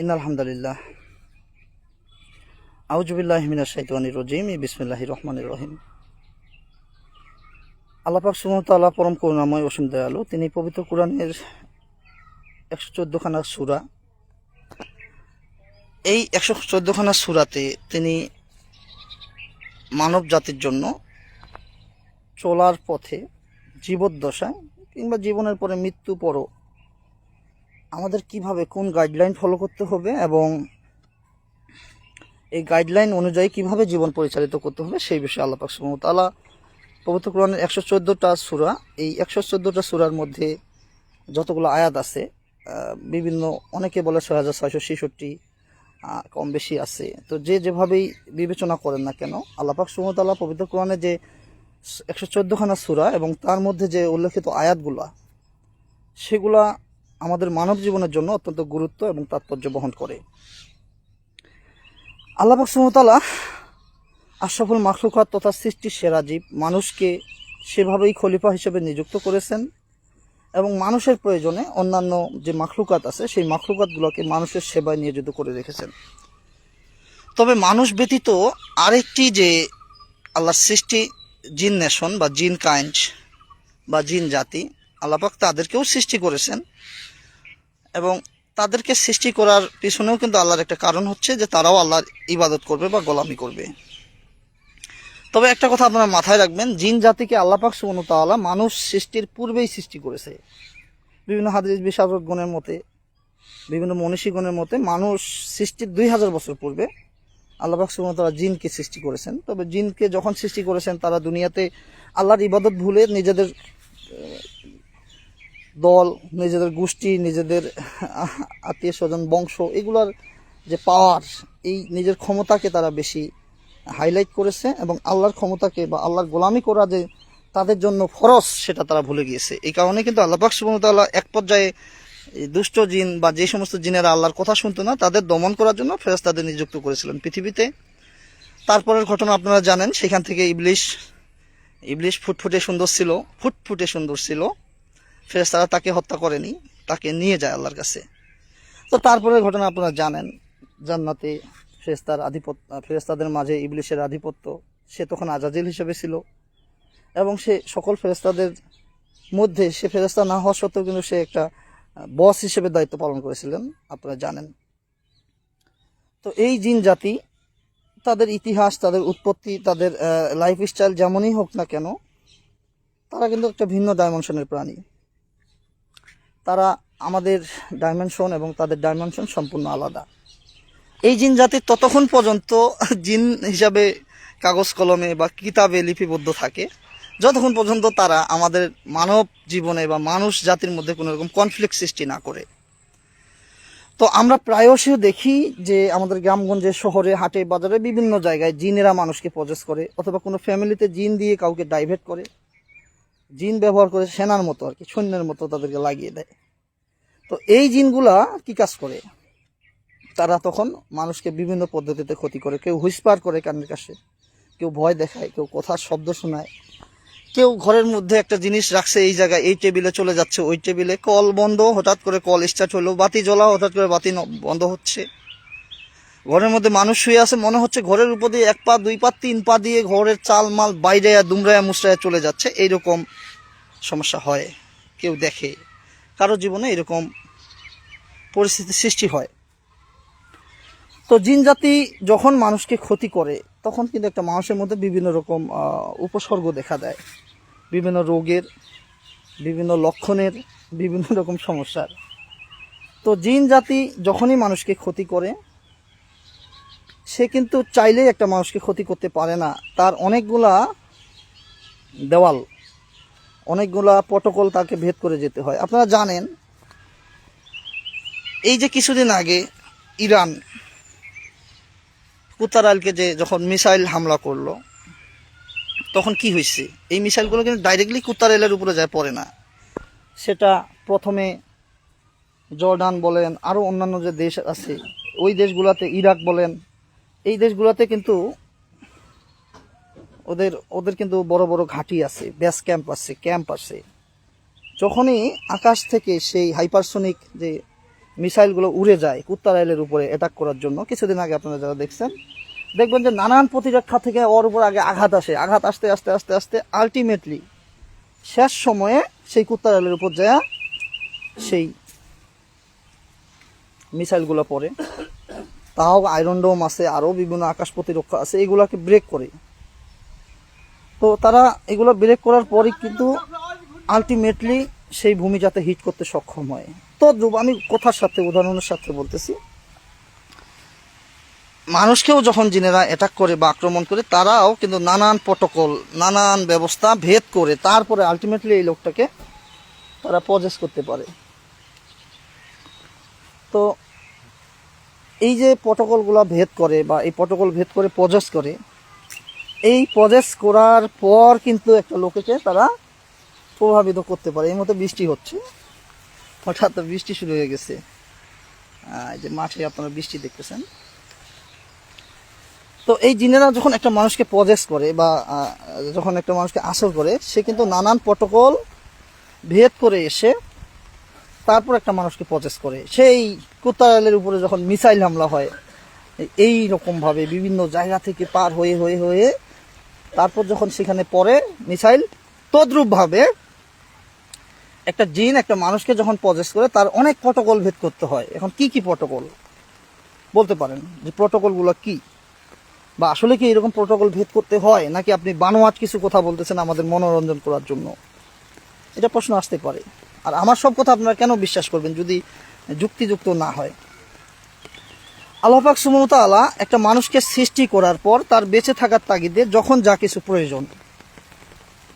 In আলহামদুলিল্লাহ। আউজুবিল্লাহ হিমিনা শাইতানির রজিম বিসমিল্লাহ রহমান রহিম। আল্লাপাক সুমতাল্লাহ পরম করুণাময় অসীম দয়ালু, তিনি পবিত্র কোরআনের একশো চোদ্দখানা সুরা, এই একশো চোদ্দখানা সুরাতে তিনি মানব জাতির জন্য চলার পথে জীবদ্দশায় কিংবা জীবনের পরে মৃত্যু পরও আমাদের কীভাবে কোন গাইডলাইন ফলো করতে হবে এবং এই গাইডলাইন অনুযায়ী কীভাবে জীবন পরিচালিত করতে হবে সেই বিষয়ে আল্লাহ পাক সুমতালা পবিত্র কোরআনের একশো চোদ্দোটা সুরা, এই একশো চোদ্দোটা সুরার মধ্যে যতগুলো আয়াত আছে বিভিন্ন অনেকে বলে ছয় হাজার ছয়শো ছেষট্টি কম বেশি আছে। তো যে যেভাবেই বিবেচনা করেন না কেন আল্লাপাক সুমতাল্লাহ পবিত্র কোরআনে যে একশো চোদ্দোখানা সুরা এবং তার মধ্যে যে উল্লেখিত আয়াতগুলা, সেগুলা আমাদের মানব জীবনের জন্য অত্যন্ত গুরুত্ব এবং তাৎপর্য বহন করে। আল্লাহ সুমতালা আশরাফুল মাখলুকাত তথা সৃষ্টির সেরা জীব মানুষকে সেভাবেই খলিফা হিসেবে নিযুক্ত করেছেন এবং মানুষের প্রয়োজনে অন্যান্য যে মাখলুকাত আছে, সেই মাখলুকাতগুলোকে মানুষের সেবায় নিয়োজিত করে রেখেছেন। তবে মানুষ ব্যতীত আরেকটি যে আল্লাহর সৃষ্টি জিন নেশন বা জিন কাইন্ড বা জিন জাতি আল্লাপাক তাদেরকেও সৃষ্টি করেছেন এবং তাদেরকে সৃষ্টি করার পিছনেও কিন্তু আল্লাহর একটা কারণ হচ্ছে যে তারাও আল্লাহর ইবাদত করবে বা গোলামি করবে। তবে একটা কথা আপনারা মাথায় রাখবেন, জিন জাতিকে আল্লাপাক সুবন তাআলা মানুষ সৃষ্টির পূর্বেই সৃষ্টি করেছে। বিভিন্ন হাদিস বিশারদগণের মতে, বিভিন্ন মনীষীগণের মতে মানুষ সৃষ্টির দুই হাজার বছর পূর্বে আল্লাপাক সুবন তাআলা জিনকে সৃষ্টি করেছেন। তবে জিনকে যখন সৃষ্টি করেছেন, তারা দুনিয়াতে আল্লাহর ইবাদত ভুলে নিজেদের দল, নিজেদের গোষ্ঠী, নিজেদের আত্মীয় স্বজন, বংশ, এগুলার যে পাওয়ার এই নিজের ক্ষমতাকে তারা বেশি হাইলাইট করেছে এবং আল্লাহর ক্ষমতাকে বা আল্লাহর গোলামি করা যে তাদের জন্য ফরজ, সেটা তারা ভুলে গিয়েছে। এই কারণে কিন্তু আল্লাহ পাক এক পর্যায়ে দুষ্ট জিন বা যে সমস্ত জিনেরা আল্লাহর কথা শুনতো না, তাদের দমন করার জন্য ফেরেশতাদের নিযুক্ত করেছিলেন পৃথিবীতে। তারপরের ঘটনা আপনারা জানেন, সেখান থেকে ইবলিশ ইবলিশ ফুটফুটে সুন্দর ছিল, ফুটফুটে সুন্দর ছিল। ফেরেশতারা তাকে হত্যা করেনি, তাকে নিয়ে যায় আল্লাহর কাছে। তো তারপরের ঘটনা আপনারা জানেন, জান্নাতে ফেরেস্তার আধিপত্য ফেরেস্তাদের মাঝে ইবলিশের আধিপত্য, সে তখন আজাজিল হিসেবে ছিল। এবং সে সকল ফেরেস্তাদের মধ্যে, সে ফেরেস্তা না হওয়া সত্ত্বেও কিন্তু সে একটা বস হিসেবে দায়িত্ব পালন করেছিলেন, আপনারা জানেন। তো এই জিন জাতি, তাদের ইতিহাস, তাদের উৎপত্তি, তাদের লাইফ স্টাইল যেমনই হোক না কেন, তারা কিন্তু একটা ভিন্ন ডাইমেনশনের প্রাণী। তারা আমাদের ডাইমেনশন এবং তাদের ডাইমেনশন সম্পূর্ণ আলাদা। এই জিন জাতির ততক্ষণ পর্যন্ত জিন হিসাবে কাগজ কলমে বা কিতাবে লিপিবদ্ধ থাকে। যতক্ষণ পর্যন্ত তারা আমাদের মানব জীবনে বা মানুষ জাতির মধ্যে কোনো রকম কনফ্লিক্ট সৃষ্টি না করে। তো আমরা প্রায়শই দেখি যে আমাদের গ্রামগঞ্জে শহরে, হাটে, বাজারে বিভিন্ন জায়গায় জিনেরা মানুষকে প্রজেস করে অথবা কোনো ফ্যামিলিতে জিন দিয়ে কাউকে ডাইভার্ট করে। জিন ব্যবহার করে সেনার মতো আর কি, সৈন্যের মতো তাদেরকে লাগিয়ে দেয়। তো এই জিনগুলা কি কাজ করে? তারা তখন মানুষকে বিভিন্ন পদ্ধতিতে ক্ষতি করে। কেউ হুইসপার করে কানের কাছে, কেউ ভয় দেখায়, কেউ কথার শব্দ শোনায়। কেউ ঘরের মধ্যে একটা জিনিস রাখছে, এই জায়গায় এই টেবিলে চলে যাচ্ছে, ওই টেবিলে কল বন্ধ, হঠাৎ করে কল স্টার্ট হলো, বাতি জ্বলা, হঠাৎ করে বাতি বন্ধ হচ্ছে। ঘরের মধ্যে মানুষ শুয়ে আছে, মনে হচ্ছে ঘরের উপর দিয়ে এক পা, দুই পা, তিন পা দিয়ে ঘরের চাল মাল বাইরে দুমরায়া মুসরায়া চলে যাচ্ছে। এইরকম সমস্যা হয়, কেউ দেখে। কারও জীবনে এরকম পরিস্থিতি সৃষ্টি হয়। তো জিন জাতি যখন মানুষকে ক্ষতি করে, তখন কিন্তু একটা মানুষের মধ্যে বিভিন্ন রকম উপসর্গ দেখা দেয়। বিভিন্ন রোগের, বিভিন্ন লক্ষণের, বিভিন্ন রকম সমস্যার। তো জিন জাতি যখনই মানুষকে ক্ষতি করে সে কিন্তু চাইলেই একটা মানুষকে ক্ষতি করতে পারে না। তার অনেকগুলা দেওয়াল, অনেকগুলা প্রটোকল তাকে ভেদ করে যেতে হয়। আপনারা জানেন, এই যে কিছুদিন আগে ইরান কুতারালকে যে যখন মিসাইল হামলা করল, তখন কি হয়েছে? এই মিসাইলগুলো কিন্তু ডাইরেক্টলি কুতারাইলের উপরে যায়, পড়ে না। সেটা প্রথমে জর্ডান বলেন আরও অন্যান্য যে দেশ আছে, ওই দেশগুলোতে ইরাক বলেন এই দেশগুলোতে কিন্তু ওদের ওদের কিন্তু বড় বড় ঘাঁটি আছে বেস ক্যাম্প আছে ক্যাম্প আছে। যখনই আকাশ থেকে সেই হাইপারসোনিক যে মিসাইলগুলো উড়ে যায় কুত্তা রাইলের উপরে অ্যাটাক করার জন্য, কিছুদিন আগে আপনারা যারা দেখছেন, দেখবেন যে নানান প্রতিরক্ষা থেকে ওর উপর আগে আঘাত আসে। আঘাত আসতে আসতে, আস্তে আস্তে আলটিমেটলি শেষ সময়ে সেই কুত্তা রাইলের উপর যায়, সেই মিসাইলগুলো পড়ে। তাও আয়রন ডোম আছে আরও বিভিন্ন আকাশ প্রতিরক্ষা আছে, এগুলাকে ব্রেক করে। তো তারা এগুলো ব্রেক করার পরই কিন্তু আলটিমেটলি সেই ভূমি যাতে হিট করতে সক্ষম হয়। তো আমি কথার সাথে, উদাহরণের সাথে বলতেছি। মানুষকেও যখন জিনেরা অ্যাটাক করে বা আক্রমণ করে, তারাও কিন্তু নানান প্রটোকল নানান ব্যবস্থা ভেদ করে তারপরে আলটিমেটলি এই লোকটাকে তারা পজেস করতে পারে। তো এই যে প্রটোকলগুলো ভেদ করে বা এই প্রটোকল ভেদ করে প্রজেস করে, এই প্রজেস করার পর কিন্তু একটা লোকেকে তারা প্রভাবিত করতে পারে। এই মতো বৃষ্টি হচ্ছে। হঠাৎ বৃষ্টি শুরু হয়ে গেছে। এই যে মাঠে আপনারা বৃষ্টি দেখতেছেন। তো এই জিনেরা যখন একটা মানুষকে পজেস করে বা যখন একটা মানুষকে আসর করে, সে কিন্তু নানান প্রটোকল ভেদ করে এসে তারপর একটা মানুষকে পজেস করে। সেই কুত্তারালের উপরে যখন মিসাইল হামলা হয়, এই রকম ভাবে বিভিন্ন জায়গা থেকে পার হয়ে হয়ে হয়ে তারপর যখন সেখানে পড়ে মিসাইল তদ্রূপ ভাবে একটা জিন, একটা মানুষকে যখন পজেস করে, তার অনেক প্রটোকল ভেদ করতে হয়। এখন কি কি প্রটোকল বলতে পারেন যে প্রটোকলগুলো কি? বা আসলে কি এরকম প্রটোকল ভেদ করতে হয়, নাকি আপনি বানোয়াট কিছু কথা বলতেছেন আমাদের মনোরঞ্জন করার জন্য? এটা প্রশ্ন আসতে পারে। আর আমার সব কথা আপনারা কেন বিশ্বাস করবেন যদি যুক্তিযুক্ত না হয়? আল্লাহাক সুমতা আলা একটা মানুষকে সৃষ্টি করার পর তার বেঁচে থাকার তাগিদে যখন যা কিছু প্রয়োজন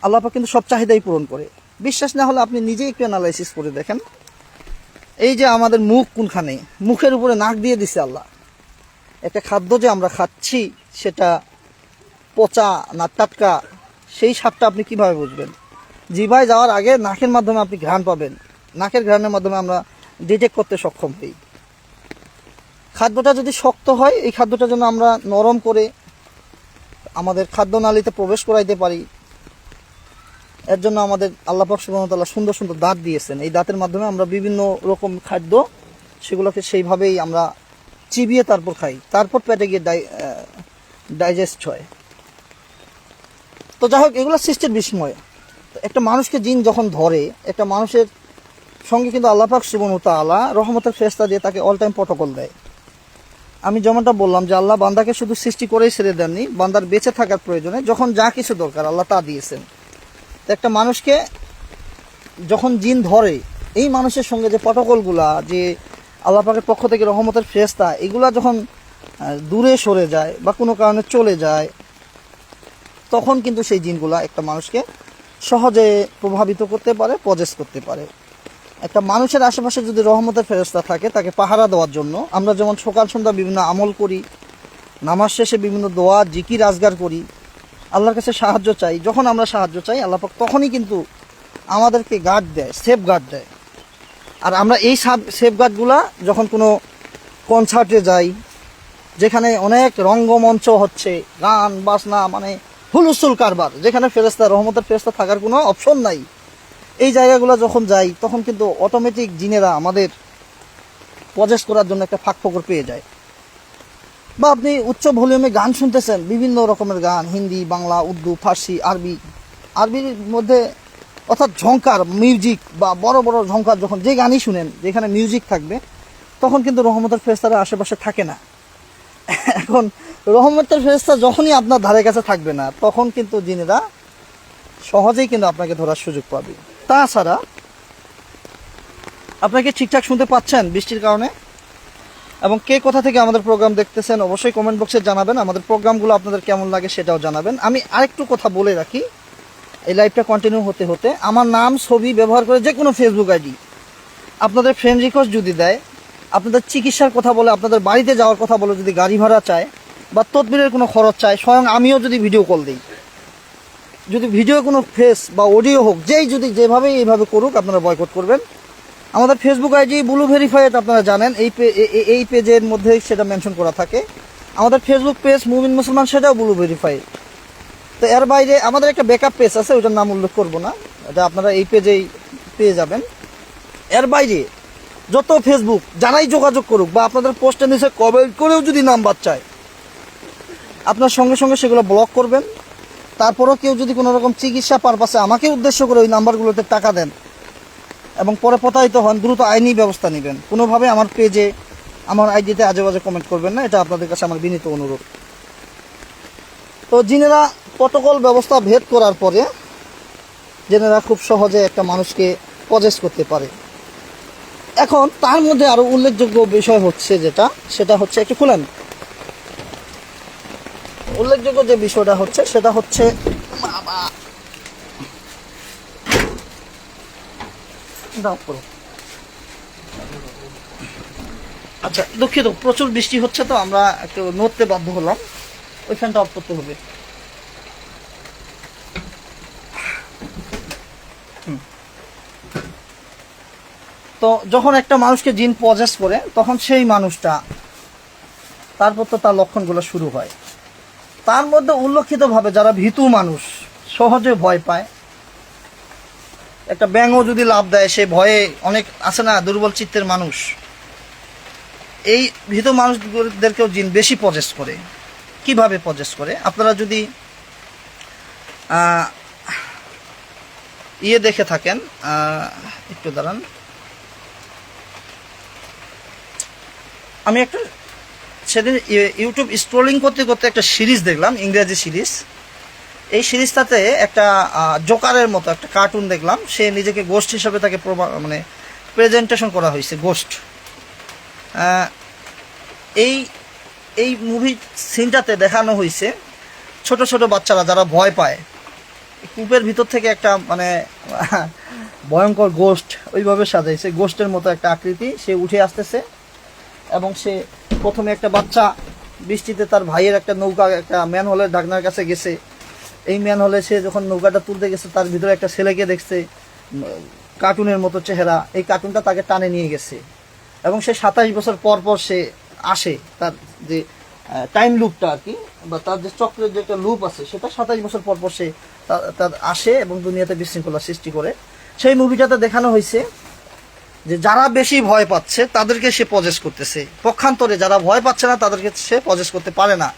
আল্লাহাক কিন্তু সব চাহিদাই পূরণ করে। বিশ্বাস না হলে আপনি নিজেই একটু অ্যানালাইসিস করে দেখেন। এই যে আমাদের মুখ কোনখানে? মুখের উপরে নাক দিয়ে দিছে আল্লাহ। একটা খাদ্য যে আমরা খাচ্ছি, সেটা পচা না টাটকা, সেই স্বাদটা আপনি কীভাবে বুঝবেন? জিভায় যাওয়ার আগে নাকের মাধ্যমে আপনি ঘ্রাণ পাবেন। নাকের ঘ্রাণের মাধ্যমে আমরা ডিটেক্ট করতে সক্ষম হই। খাদ্যটা যদি শক্ত হয়, এই খাদ্যটা যেন আমরা নরম করে আমাদের খাদ্য নালীতে প্রবেশ করাইতে পারি। এর জন্য আমাদের আল্লাহ সুবাহতাল্লাহ সুন্দর সুন্দর দাঁত দিয়েছেন। এই দাঁতের মাধ্যমে আমরা বিভিন্ন রকম খাদ্য সেগুলোকে সেইভাবেই আমরা চিবিয়ে তারপর খাই। তারপর পেটে গিয়ে ডাইজেস্ট হয়। তো যাই হোক, এগুলো সৃষ্টির বিস্ময়। একটা মানুষকে জিন যখন ধরে, একটা মানুষের সঙ্গে কিন্তু আল্লাপাক সুবন তালা রহমতের ফেস্তা দিয়ে তাকে অল টাইম প্রটোকল দেয়। আমি যেমনটা বললাম যে আল্লাহ বান্দাকে শুধু সৃষ্টি করেই ছেড়ে দেননি, বান্দার বেঁচে থাকার প্রয়োজনে যখন যা কিছু দরকার আল্লাহ তা দিয়েছেন। তো একটা মানুষকে যখন জিন ধরে, এই মানুষের সঙ্গে যে প্রটোকলগুলা যে আল্লাহ পাকের পক্ষ থেকে রহমতের ফেস্তা এগুলা যখন দূরে সরে যায় বা কোনো কারণে চলে যায়, তখন কিন্তু সেই জিনগুলা একটা মানুষকে সহজে প্রভাবিত করতে পারে পজেস করতে পারে। একটা মানুষের আশেপাশে যদি রহমতের ফেরস্তা থাকে, তাকে পাহারা দেওয়ার জন্য আমরা যেমন সকাল সন্ধ্যা বিভিন্ন আমল করি, নামাজ শেষে বিভিন্ন দোয়া জিকি আজগার করি, আল্লাহর কাছে সাহায্য চাই, যখন আমরা সাহায্য চাই, আল্লাহ তখনই কিন্তু আমাদেরকে গার্ড দেয় সেফ গার্ড দেয়। আর আমরা এই সেফ গার্ডগুলা যখন কোনো কনসার্টে যাই, যেখানে অনেক রঙ্গমঞ্চ হচ্ছে, গান, বাজনা মানে হুলুস্থুল কারবার, যেখানে ফেরেস্তা রহমতের ফেরেস্তা থাকার কোনো অপশন নাই। এই জায়গাগুলো যখন যাই তখন কিন্তু অটোমেটিক জিনেরা আমাদের পজেস করার জন্য একটা ফাঁক ফকর পেয়ে যায়। বা আপনি উচ্চ ভলিউমে গান শুনতেছেন, বিভিন্ন রকমের গান, হিন্দি, বাংলা, উর্দু, ফার্সি, আরবি। আরবির মধ্যে অর্থাৎ ঝঙ্কার মিউজিক বা বড় বড় ঝঙ্কার যখন যে গানই শুনেন, যেখানে মিউজিক থাকবে, তখন কিন্তু রহমতের ফেরেস্তারা আশেপাশে থাকে না। এখন রহমতের ফেরেস্তা যখনই আপনার ধারে কাছে থাকবে না, তখন কিন্তু জিনেরা সহজেই কিন্তু আপনাকে ধরার সুযোগ পাবে। তাছাড়া, আপনাকে ঠিকঠাক শুনতে পাচ্ছেন বৃষ্টির কারণে? এবং কে কোথা থেকে আমাদের প্রোগ্রাম দেখতেছেন অবশ্যই কমেন্ট বক্সে জানাবেন, আমাদের প্রোগ্রামগুলো আপনাদের কেমন লাগে সেটাও জানাবেন। আমি আরেকটু কথা বলে রাখি, এই লাইভটা কন্টিনিউ হতে হতে আমার নাম, ছবি ব্যবহার করে যে কোনো ফেসবুক আইডি আপনাদের ফ্রেন্ড রিকোয়েস্ট যদি দেয়, আপনাদের চিকিৎসার কথা বলে, আপনাদের বাড়িতে যাওয়ার কথা বলে যদি গাড়ি ভাড়া চায় বা তদবিরের কোনো খরচ চায় স্বয়ং আমিও যদি ভিডিও কল দিই। যদি ভিডিও কোনো ফেস বা অডিও হোক, যেই যদি যেভাবে এইভাবে করুক, আপনারা বয়কট করবেন। আমাদের ফেসবুক আইডি ব্লু ভেরিফাইড আপনারা জানেন, এই এই পেজের মধ্যে সেটা মেনশন করা থাকে। আমাদের ফেসবুক পেজ মুমিন মুসলমান সেটাও ব্লু ভেরিফাইড তো এর বাইরে আমাদের একটা ব্যাকআপ পেজ আছে ওইটার নাম উল্লেখ করব না। এটা আপনারা এই পেজেই পেয়ে যাবেন। এর বাইরে যত ফেসবুক যারাই যোগাযোগ করুক বা আপনাদের পোস্টের নিচে কমেন্ট করেও যদি নাম্বার চায় আপনার সঙ্গে সঙ্গে সেগুলো ব্লক করবেন। তারপরেও কেউ যদি কোনো রকম চিকিৎসা পারপাসে আমাকে উদ্দেশ্য করে ওই নাম্বারগুলোতে টাকা দেন এবং পরে প্রতারিত হন, দ্রুত আইনি ব্যবস্থা নেবেন। কোনোভাবে আমার পেজে আমার আইডিতে আজে বাজে কমেন্ট করবেন না, এটা আপনাদের কাছে আমার বিনীত অনুরোধ। তো জিনেরা প্রটোকল ব্যবস্থা ভেদ করার পরে জেনেরা খুব সহজে একটা মানুষকে পজেস করতে পারে। এখন তার মধ্যে আরও উল্লেখযোগ্য বিষয় হচ্ছে যেটা, সেটা হচ্ছে একটু খুলেন। উল্লেখযোগ্য যে বিষয়টা হচ্ছে, সেটা হচ্ছে আচ্ছা দুঃখিত, প্রচুর বৃষ্টি হচ্ছে তো, আমরা একটু নড়তে বাধ্য হলাম। ওই ফ্যানটা অফ করতে হবে তো যখন একটা মানুষকে জিন পজেস করে, তখন সেই মানুষটা, তারপর তো তার লক্ষণগুলো শুরু হয়। তার মধ্যে উল্লেখিতভাবে যারা ভীতু মানুষ, সহজে ভয় পায়। একটা ব্যাঙও যদি লাভ দেয়, সে ভয়ে অনেক আছে না, দুর্বল চিত্তের মানুষ। এই ভীত মানুষদেরকেও জিন বেশি পজেস করে। কীভাবে পজেস করে? আপনারা যদি ইয়ে দেখে থাকেন একটু দাঁড়ান। আমি একটা সেদিন ইউ- ইউটিউব স্ক্রলিং করতে করতে একটা সিরিজ দেখলাম, ইংরেজি সিরিজ। এই সিরিজটাতে একটা জোকারের মতো একটা কার্টুন দেখলাম। সে নিজেকে গোস্ট হিসাবে তাকে মানে প্রেজেন্টেশন করা হয়েছে গোস্ট এই এই মুভি সিনটাতে দেখানো হয়েছে ছোট ছোট বাচ্চারা যারা ভয় পায়। কূপের ভিতর থেকে একটা মানে ভয়ঙ্কর গোস্ট ওইভাবে সাজাইছে। গোস্টের মতো একটা আকৃতি, সে উঠে আসতেছে এবং সে প্রথমে একটা বাচ্চা বৃষ্টিতে তার ভাইয়ের একটা নৌকা, একটা ম্যান হলের ঢাকনার কাছে গেছে। এই ম্যান হলে সে যখন নৌকাটা তুলতে গেছে, তার ভিতরে একটা ছেলেকে দেখছে কার্টুনের মতো চেহারা। এই কার্টুনটা তাকে টানে নিয়ে গেছে। এবং সে সাতাশ বছর পর পর সে আসে তার যে টাইম লুপটা আর কি, বা তার যে চক্রের যে একটা লুপ আছে, সেটা সাতাশ বছর পর পর সে তার আসে এবং দুনিয়াতে বিশৃঙ্খলা সৃষ্টি করে। সেই মুভিটাতে দেখানো হয়েছে যে যারা বেশি ভয় পাচ্ছে, তাদেরকে সে পজেস করতেছে। পক্ষান্তরে যারা ভয় পাচ্ছে না, তাদেরকে সে পজেস করতে পারে না।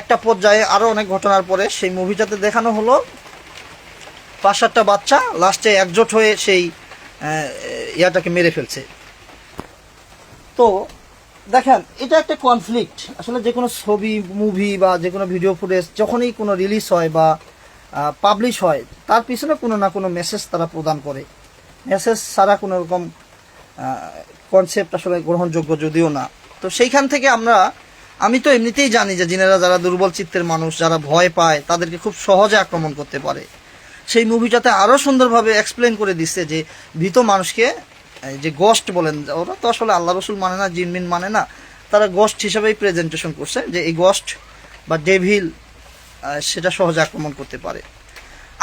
একটা পর্যায়ে আরও অনেক ঘটনার পরে সেই মুভিটাতে দেখানো হলো পাঁচ সাতটা বাচ্চা লাস্টে একজোট হয়ে সেই ইয়াটাকে মেরে ফেলছে। তো, দেখেন, এটা একটা কনফ্লিক্ট আসলে যে কোনো ছবি মুভি বা যে কোনো ভিডিও ফুটেজ যখনই কোনো রিলিজ হয় বা পাবলিশ হয়, তার পিছনে কোনো না কোনো মেসেজ তারা প্রদান করে। মেসেজ ছাড়া কোনো রকম কনসেপ্ট আসলে গ্রহণযোগ্য যদিও না। তো সেইখান থেকে আমরা, আমি তো এমনিতেই জানি যে জিনেরা যারা দুর্বল চিত্তের মানুষ, যারা ভয় পায়, তাদেরকে খুব সহজে আক্রমণ করতে পারে। সেই মুভিটাতে আরও সুন্দরভাবে এক্সপ্লেন করে দিচ্ছে যে ভীত মানুষকে যে গোস্ট বলেন, ওরা তো আসলে আল্লাহ রসুল মানে না জিনমিন মানে না, তারা গোস্ট হিসেবেই প্রেজেন্টেশন করছে যে এই গোস্ট বা ডেভিল সেটা সহজে আক্রমণ করতে পারে।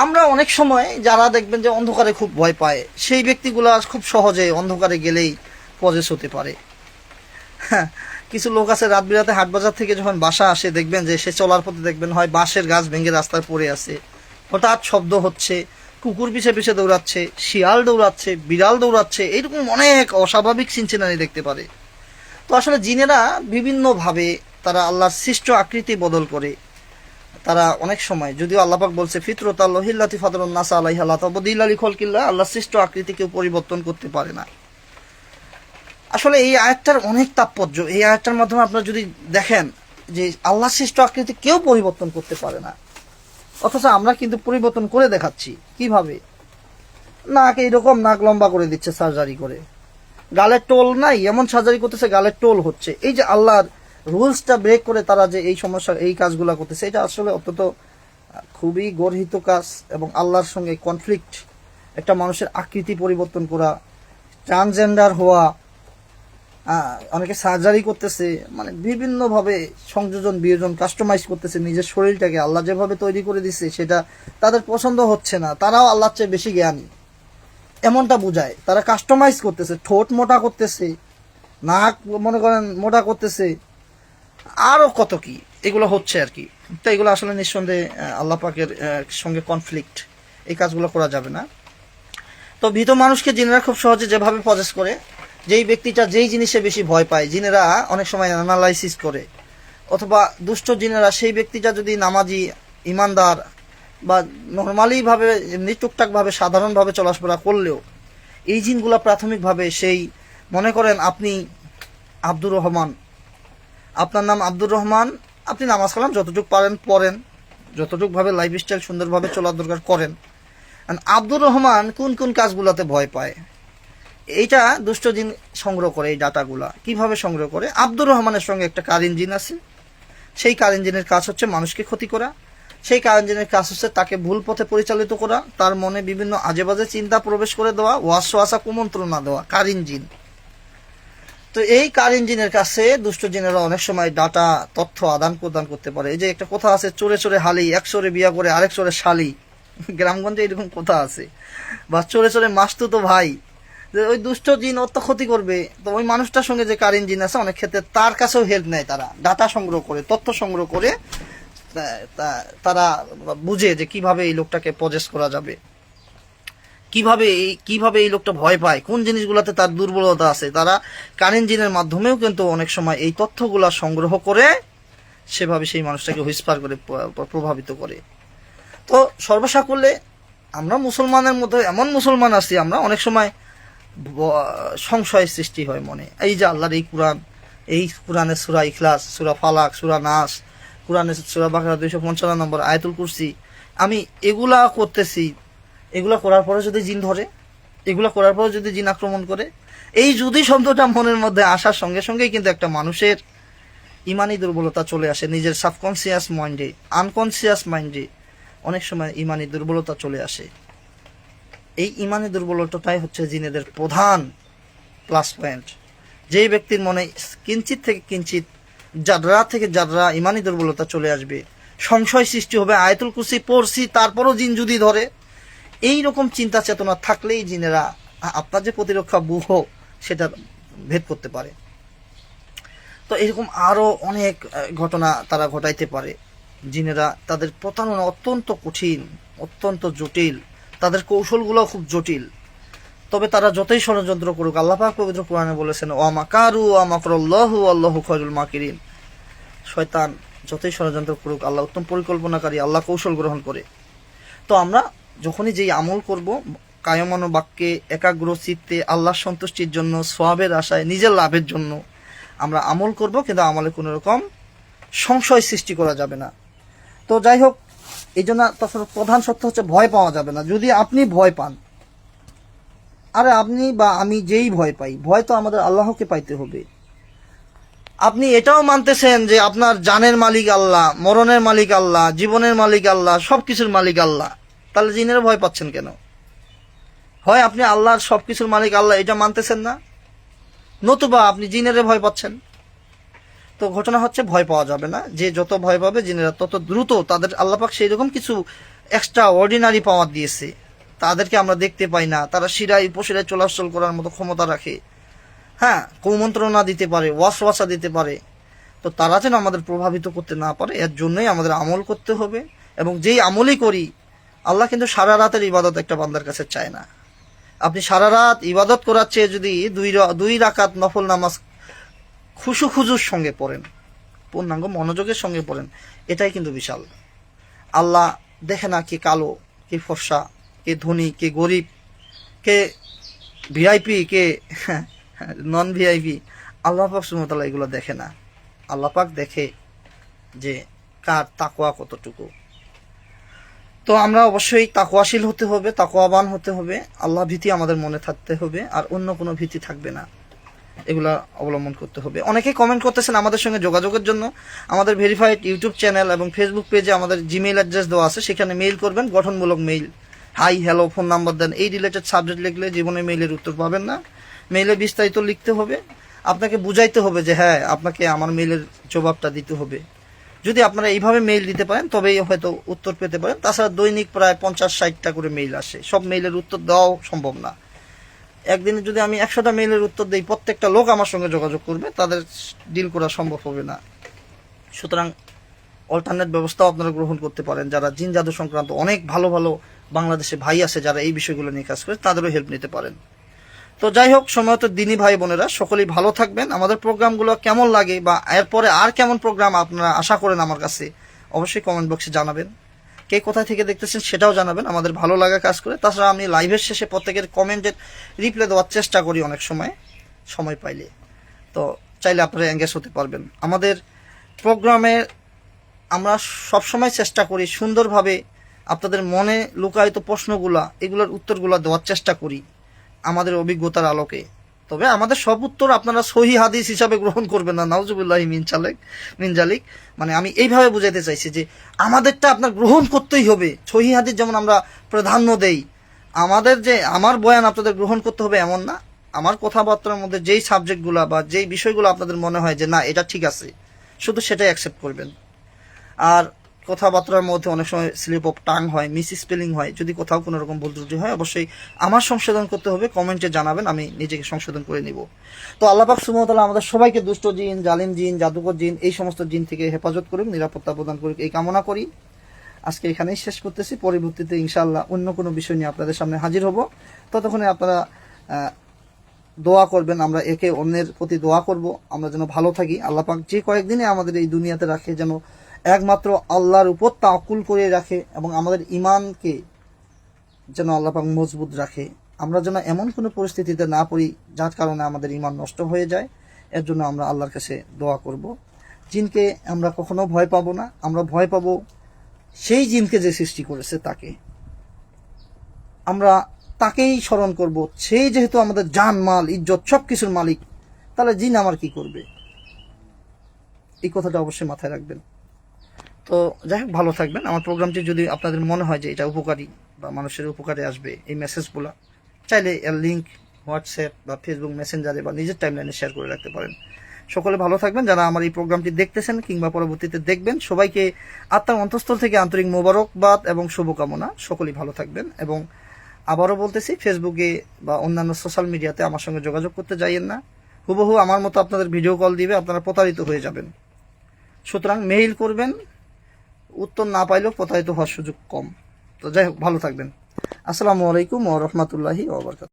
আমরা অনেক সময় যারা দেখবেন যে অন্ধকারে খুব ভয় পায় সেই ব্যক্তিগুলো খুব সহজে অন্ধকারে গেলেই পজেস হতে পারে। হ্যাঁ, কিছু লোক আছে রাত বিরাতে হাট বাজার থেকে যখন বাসা আসে দেখবেন যে সে চলার পথে দেখবেন হয় বাঁশের গাছ ভেঙে রাস্তায় পড়ে আছে। হঠাৎ শব্দ হচ্ছে কুকুর পিছে পিছে দৌড়াচ্ছে শিয়াল দৌড়াচ্ছে বিড়াল দৌড়াচ্ছে এইরকম অনেক অস্বাভাবিক সিনচিনারি দেখতে পারে। তো আসলে জিনেরা বিভিন্নভাবে তারা আল্লাহর সৃষ্ট আকৃতি বদল করে। তারা অনেক সময়, যদিও আল্লাপাক বলছে, ফিতরত আল্লাহিল্লাতি ফাদরুন নাসা আলাইহ আল্লাহ তবদিল আলী খলকিল্লা আল্লাহ সৃষ্ট আকৃতি কেউ পরিবর্তন করতে পারে না। আসলে এই আয়াতটার অনেক তাৎপর্য। এই আয়াতটার মাধ্যমে আপনারা যদি দেখেন যে আল্লাহ সৃষ্ট আকৃতি কেউ পরিবর্তন করতে পারে না। অথচ আমরা কিন্তু পরিবর্তন করে দেখাচ্ছি। কীভাবে? নাক এইরকম, নাক লম্বা করে দিচ্ছে সার্জারি করে। গালের টোল নাই, এমন সার্জারি করতেছে, গালের টোল হচ্ছে। এই যে আল্লাহর রুলসটা ব্রেক করে তারা যে এই সমস্যা, এই কাজগুলো করতেছে, এটা আসলে অত্যন্ত খুবই গর্হিত কাজ এবং আল্লাহর সঙ্গে কনফ্লিক্ট একটা মানুষের আকৃতি পরিবর্তন করা ট্রান্সজেন্ডার হওয়া অনেকে সার্জারি করতেছে মানে বিভিন্নভাবে সংযোজন, বিয়োজন কাস্টমাইজ করতেছে, নিজের শরীরটাকে, আল্লাহ যেভাবে তৈরি করে দিচ্ছে সেটা তাদের পছন্দ হচ্ছে না, তারাও আল্লাহর চেয়ে বেশি জ্ঞানী। এমনটা বোঝায়, তারা কাস্টমাইজ করতেছে, ঠোঁট মোটা করতেছে, নাক মনে করেন মোটা করতেছে আরও কত কি, এগুলো হচ্ছে আর কি। তো এগুলো আসলে নিঃসন্দেহে আল্লাহ পাকের সঙ্গে কনফ্লিক্ট এই কাজগুলো করা যাবে না। তো ভীত মানুষকে জিনেরা খুব সহজে যেভাবে পজেস করে, যেই ব্যক্তিটা যেই জিনিসে বেশি ভয় পায়, জিনেরা অনেক সময় অ্যানালাইসিস করে। অথবা দুষ্ট জিনেরা সেই ব্যক্তিটা যদি নামাজি, ইমানদার বা নর্মালিভাবে এমনি টুকটাক ভাবে সাধারণভাবে চলাফেরা করলেও, এই জিনগুলা প্রাথমিকভাবে সেই, মনে করেন আপনি আব্দুর রহমান আপনার নাম আব্দুর রহমান। আপনি নামাজ কালাম যতটুকু পারেন, পড়েন। যতটুকু ভাবে লাইফ স্টাইল সুন্দরভাবে চলার দরকার করেন। আব্দুর রহমান কোন কোন কাজগুলোতে ভয় পায়? এইটা দুষ্ট জিন সংগ্রহ করে এই ডাটাগুলা। কীভাবে সংগ্রহ করে? আব্দুর রহমানের সঙ্গে একটা কার ইঞ্জিন আছে। সেই কার ইঞ্জিনের কাজ হচ্ছে মানুষকে ক্ষতি করা। সেই কার ইঞ্জিনের কাজ হচ্ছে তাকে ভুল পথে পরিচালিত করা। তার মনে বিভিন্ন আজেবাজে চিন্তা প্রবেশ করে দেওয়া, ওয়াসওয়াসা কুমন্ত্রণা দেওয়া, কার ইঞ্জিন? তো এই কার ইঞ্জিনের কাছে দুষ্ট জিনেরা অনেক সময় ডাটা, তথ্য আদান প্রদান করতে পারে। এই যে একটা কথা আছে, চোরে চোরে হালি, এক চোরে বিয়া করে আরেক চোরে শালি। গ্রামগঞ্জে এরকম কথা আছে। বা চোরে চোরে মাস্তু তো ভাই। যে ওই দুষ্ট জিন অত ক্ষতি করবে। তো ওই মানুষটার সঙ্গে যে কার ইঞ্জিন আছে, অনেক ক্ষেত্রে তার কাছেও হেল্প নেয় তারা। ডাটা সংগ্রহ করে, তথ্য সংগ্রহ করে তারা বুঝে যে কীভাবে এই লোকটাকে পজেস করা যাবে। কীভাবে এই কীভাবে এই লোকটা ভয় পায়? কোন জিনিসগুলোতে তার দুর্বলতা আছে? তারা কারেন্ট মাধ্যমেও কিন্তু অনেক সময় এই তথ্যগুলা সংগ্রহ করে, সেভাবে সেই মানুষটাকে হুইসপার করে প্রভাবিত করে। তো সর্বসাকুল্যে আমরা মুসলমানের মধ্যে এমন মুসলমান আছি, আমরা অনেক সময় ব- সংশয় সৃষ্টি হয় মনে। এই যে আল্লাহর এই কোরআন, এই কোরআনের সুরা ইখলাস, সুরা ফালাক, সুরা নাস, কোরআনের সুরা বাকরা দুইশো পঞ্চান্ন নম্বর আয়াতুল কুরসি, আমি এগুলা করতেছি এগুলা করার পরে যদি জিন ধরে, এগুলো করার পরে যদি জিন আক্রমণ করে, এই যদি শব্দটা মনের মধ্যে আসার সঙ্গে সঙ্গেই কিন্তু একটা মানুষের ইমানি দুর্বলতা চলে আসে, নিজের সাবকনসিয়াস মাইন্ডে আনকনসিয়াস মাইন্ডে অনেক সময় ইমানি দুর্বলতা চলে আসে। এই ইমানি দুর্বলতাটাই হচ্ছে জিনেদের প্রধান প্লাস পয়েন্ট যেই ব্যক্তির মনে কিঞ্চিত থেকে কিঞ্চিত জাদরা থেকে জাদরা ইমানি দুর্বলতা চলে আসবে, সংশয় সৃষ্টি হবে, আয়তুল কুসি পড়ছি, তারপরও জিন যদি ধরে এই রকম চিন্তা চেতনা থাকলেই জিনেরা আপনার যে প্রতিরক্ষা বুহ সেটা ভেদ করতে পারে। তো এরকম আরও অনেক ঘটনা তারা ঘটাইতে পারে। জিনেরা তাদের প্রতারণা অত্যন্ত কঠিন, অত্যন্ত জটিল। তাদের কৌশলগুলো খুব জটিল। তবে তারা যতই ষড়যন্ত্র করুক, আল্লাহ পাক পবিত্র কোরআনে বলেছেন ও আমাকারু আমাকরল্লাহু আল্লাহু খয়রুল মাকিরিন। শয়তান যতই ষড়যন্ত্র করুক, আল্লাহ উত্তম পরিকল্পনাকারী, আল্লাহ কৌশল গ্রহণ করে। তো আমরা যখনই যেই আমল করব কায়মানো বাক্যে একাগ্র চিত্তে আল্লাহর সন্তুষ্টির জন্য সোয়াবের আশায়, নিজের লাভের জন্য আমরা আমল করব, কিন্তু আমলে কোনো রকম সংশয় সৃষ্টি করা যাবে না। তো যাই হোক, এই জন্য তাছাড়া প্রধান সত্য হচ্ছে ভয় পাওয়া যাবে না। যদি আপনি ভয় পান, আরে আপনি বা আমি যেই ভয় পাই, ভয় তো আমাদের আল্লাহকে পাইতে হবে। আপনি এটাও মানতেছেন যে আপনার জানের মালিক আল্লাহ, মরণের মালিক আল্লাহ, জীবনের মালিক আল্লাহ, সবকিছুর মালিক আল্লাহ। তাহলে জিনের ভয় পাচ্ছেন কেন? হয় আপনি আল্লাহর সব কিছুর মালিক, আল্লাহ এটা মানতেছেন না? নতুবা আপনি জিনের ভয় পাচ্ছেন? তো ঘটনা হচ্ছে ভয় পাওয়া যাবে না। যে যত ভয় পাবে জিনেরা তত দ্রুত তাদের আল্লাপাক সেই রকম কিছু এক্সট্রা অর্ডিনারি পাওয়ার দিয়েছে। তাদেরকে আমরা দেখতে পাই না। তারা শিরায় উপশিরায় চলাচল করার মতো ক্ষমতা রাখে। হ্যাঁ কুমন্ত্রণা দিতে পারে, ওয়াসওয়াসা দিতে পারে। তো তারা যেন আমাদের প্রভাবিত করতে না পারে, এর জন্যই আমাদের আমল করতে হবে। এবং যেই আমলই করি আল্লাহ কিন্তু সারা রাতের ইবাদত একটা বান্দার কাছে চায় না। আপনি সারা রাত ইবাদত করার চেয়ে যদি দুই দুই রাকাত নফল নামাজ খুশু খুজুর সঙ্গে পড়েন, পূর্ণাঙ্গ মনোযোগের সঙ্গে পড়েন, এটাই কিন্তু বিশাল। আল্লাহ দেখে না কে কালো, কে ফর্সা, কে ধনী, কে গরিব, কে ভিআইপি কে নন ভিআইপি আল্লাহ পাক সুমতাল্লাহ এগুলো দেখে না। আল্লাহ পাক দেখে যে কার তাকোয়া কতটুকু। তো আমরা অবশ্যই তাকোয়াশীল হতে হবে তাকোয়াবান হতে হবে। আল্লাহ ভীতি আমাদের মনে থাকতে হবে, আর অন্য কোনো ভীতি থাকবে না। এগুলা অবলম্বন করতে হবে। অনেকেই কমেন্ট করতেছেন আমাদের সঙ্গে যোগাযোগের জন্য। আমাদের ভেরিফাইড ইউটিউব চ্যানেল এবং ফেসবুক পেজে আমাদের জিমেইল অ্যাড্রেস দেওয়া আছে। সেখানে মেইল করবেন, গঠনমূলক mail hi hello phone number দেন এই রিলেটেড সাবজেক্ট লিখলে জীবনে মেইলের উত্তর পাবেন না। মেইলে বিস্তারিত লিখতে হবে। আপনাকে বুঝাইতে হবে যে হ্যাঁ আপনাকে আমার মেইলের জবাবটা দিতে হবে। যদি আপনারা এইভাবে মেইল দিতে পারেন, তবেই হয়তো উত্তর পেতে পারেন। তাছাড়া দৈনিক প্রায় পঞ্চাশ, ষাটটা করে মেইল আসে। সব মেইলের উত্তর দেওয়াও সম্ভব না। একদিনে যদি আমি একশোটা মেইলের উত্তর দিই, প্রত্যেকটা লোক আমার সঙ্গে যোগাযোগ করবে, তাদের ডিল করা সম্ভব হবে না। সুতরাং অল্টারনেট ব্যবস্থাও আপনারা গ্রহণ করতে পারেন। যারা জিন জাদু সংক্রান্ত অনেক ভালো ভালো বাংলাদেশে ভাই আছে, যারা এই বিষয়গুলো নিয়ে কাজ করে, তাদেরও হেল্প নিতে পারেন। তো যাই হোক, সময়ত দিনী ভাই বোনেরা, সকলেই ভালো থাকবেন। আমাদের প্রোগ্রামগুলো কেমন লাগে বা এরপরে আর কেমন প্রোগ্রাম আপনারা আশা করেন আমার কাছে, অবশ্যই কমেন্ট বক্সে জানাবেন। কে কোথায় থেকে দেখতেছেন সেটাও জানাবেন, আমাদের ভালো লাগা কাজ করে। তাছাড়া আমি লাইভের শেষে প্রত্যেকের কমেন্টের রিপ্লাই দেওয়ার চেষ্টা করি অনেক সময় সময় পাইলে। তো চাইলে আপনারা এঙ্গেজ হতে পারবেন। আমাদের প্রোগ্রামে আমরা সবসময় চেষ্টা করি সুন্দরভাবে আপনাদের মনে লুকায়িত প্রশ্নগুলা, এগুলোর উত্তরগুলো দেওয়ার চেষ্টা করি। আমাদের অভিজ্ঞতার আলোকে। তবে আমাদের সব উত্তর আপনারা সহি হাদিস হিসাবে গ্রহণ করবেন না। নাউজুবুল্লাহ মিন চালেক মিনজালিক মানে আমি এইভাবে বুঝাইতে চাইছি যে, আমাদেরটা আপনার গ্রহণ করতেই হবে। সহি হাদিস যেমন আমরা প্রাধান্য দেই, আমাদের যে, আমার বয়ান আপনাদের গ্রহণ করতে হবে এমন না। আমার কথাবার্তার মধ্যে যেই সাবজেক্টগুলো বা যেই বিষয়গুলো আপনাদের মনে হয় যে, না, এটা ঠিক আছে, শুধু সেটাই অ্যাকসেপ্ট করবেন। আর কথাবার্তার মধ্যে অনেক সময় স্লিপ অফ টাং হয় মিস স্পেলিং হয়। যদি কোথাও কোনো রকম ভুল ত্রুটি হয়, অবশ্যই আমার সংশোধন করতে হবে, কমেন্টে জানাবেন, আমি নিজেকে সংশোধন করে নিব। তো আল্লাপাক সুমতলা আমাদের সবাইকে দুষ্ট জিন, জালিম জিন, জাদুকর জিন, এই সমস্ত জিন থেকে হেফাজত করুন নিরাপত্তা প্রদান করুক, এই কামনা করি। আজকে এখানেই শেষ করতেছি। পরবর্তীতে ইনশাল্লাহ অন্য কোনো বিষয় নিয়ে আপনাদের সামনে হাজির হব। ততক্ষণে আপনারা দোয়া করবেন, আমরা একে অন্যের প্রতি দোয়া করব। আমরা যেন ভালো থাকি। আল্লাহ পাক যে কয়েকদিনে আমাদের এই দুনিয়াতে রাখে, যেন একমাত্র আল্লাহর উপর তা তাকুল করে রাখে এবং আমাদের ইমানকে যেন আল্লাহ পাক মজবুত রাখে। আমরা যেন এমন কোনো পরিস্থিতিতে না পড়ি যার কারণে আমাদের ইমান নষ্ট হয়ে যায়। এর জন্য আমরা আল্লাহর কাছে দোয়া করব। জিনকে আমরা কখনো ভয় পাবো না। আমরা ভয় পাবো সেই জিনকে যে সৃষ্টি করেছে তাকে। আমরা তাকেই স্মরণ করব। সেই যেহেতু আমাদের জান, মাল, ইজ্জত সব কিছুর মালিক, তাহলে জিন আমার কি করবে? এই কথাটা অবশ্যই মাথায় রাখবেন। তো যাই হোক, ভালো থাকবেন। আমার প্রোগ্রামটি যদি আপনাদের মনে হয় যে এটা উপকারী বা মানুষের উপকারে আসবে, এই মেসেজগুলো চাইলে এর লিঙ্ক হোয়াটসঅ্যাপ বা ফেসবুক মেসেঞ্জারে বা নিজের টাইমলাইনে শেয়ার করে রাখতে পারেন। সকলে ভালো থাকবেন। যারা আমার এই প্রোগ্রামটি দেখতেছেন কিংবা পরবর্তীতে দেখবেন, সবাইকে আত্মার অন্তঃস্থল থেকে আন্তরিক মোবারকবাদ এবং শুভকামনা। সকলেই ভালো থাকবেন এবং আবারও বলতেছি ফেসবুকে বা অন্যান্য সোশ্যাল মিডিয়াতে আমার সঙ্গে যোগাযোগ করতে যাইয়েন না। হুবহু আমার মতো আপনাদের ভিডিও কল দিবে, আপনারা প্রতারিত হয়ে যাবেন। সুতরাং মেইল করবেন উত্তর না পাইলেও প্রতারিত হওয়ার সুযোগ কম। তো যাই হোক, ভালো থাকবেন। আসসালামু আলাইকুম ও রহমতুল্লাহি ওবরকাত